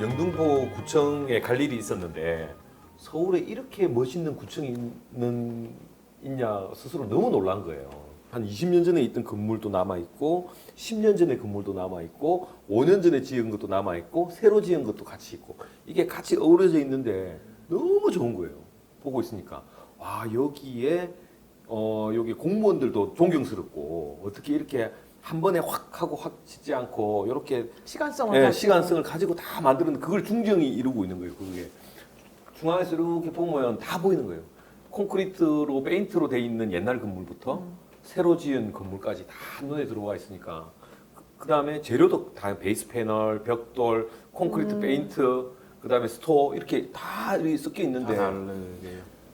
영등포 구청에 갈 일이 있었는데 서울에 이렇게 멋있는 구청이 있는 있냐 스스로 너무 놀란 거예요. 한 20년 전에 있던 건물도 남아 있고 10년 전에 건물도 남아 있고 5년 전에 지은 것도 남아 있고 새로 지은 것도 같이 있고 이게 같이 어우러져 있는데 너무 좋은 거예요. 보고 있으니까 와 여기에 어 여기 공무원들도 존경스럽고 어떻게 이렇게 한 번에 확 하고 확 짓지 않고 이렇게 시간성을 예, 가지고. 시간성을 가지고 다 만드는 그걸 중정이 이루고 있는 거예요. 그게 중앙에서 이렇게 보면 다 보이는 거예요. 콘크리트로 페인트로 돼 있는 옛날 건물부터 음. 새로 지은 건물까지 다 눈에 들어와 있으니까 그 다음에 재료도 다 베이스 패널, 벽돌, 콘크리트 음. 페인트, 그 다음에 스토어 이렇게 다 이렇게 섞여 있는데.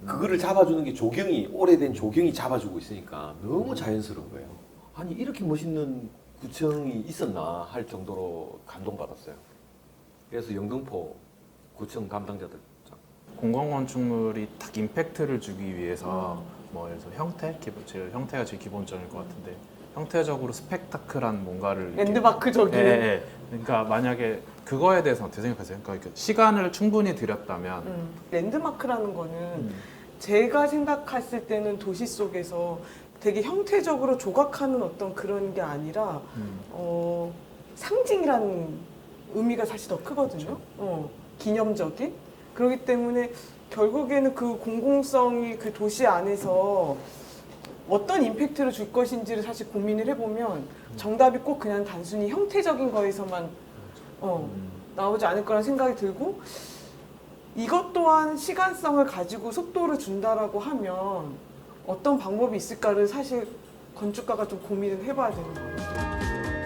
그거를 잡아주는 게 조경이 오래된 조경이 잡아주고 있으니까 너무 자연스러운 거예요. 아니 이렇게 멋있는 구청이 있었나 할 정도로 감동받았어요. 그래서 영등포 구청 담당자들 공공 건축물이 딱 임팩트를 주기 위해서 음. 뭐 예를 들어서 형태, 기본, 제일 형태가 제일 기본적일 것 같은데 형태적으로 스펙타클한 뭔가를 이렇게- 랜드마크적인. 예, 예. 그러니까 만약에 그거에 대해서 어떻게 생각하세요? 그러니까 시간을 충분히 들였다면 음. 랜드마크라는 거는 음. 제가 생각했을 때는 도시 속에서 되게 형태적으로 조각하는 어떤 그런 게 아니라 음. 어, 상징이라는 의미가 사실 더 크거든요. 그렇죠. 어, 기념적인. 그렇기 때문에 결국에는 그 공공성이 그 도시 안에서 어떤 임팩트를 줄 것인지를 사실 고민을 해보면 정답이 꼭 그냥 단순히 형태적인 거에서만 어, 음. 나오지 않을 거란 생각이 들고 이것 또한 시간성을 가지고 속도를 준다라고 하면 어떤 방법이 있을까를 사실 건축가가 좀 고민을 해봐야 되는 거예요.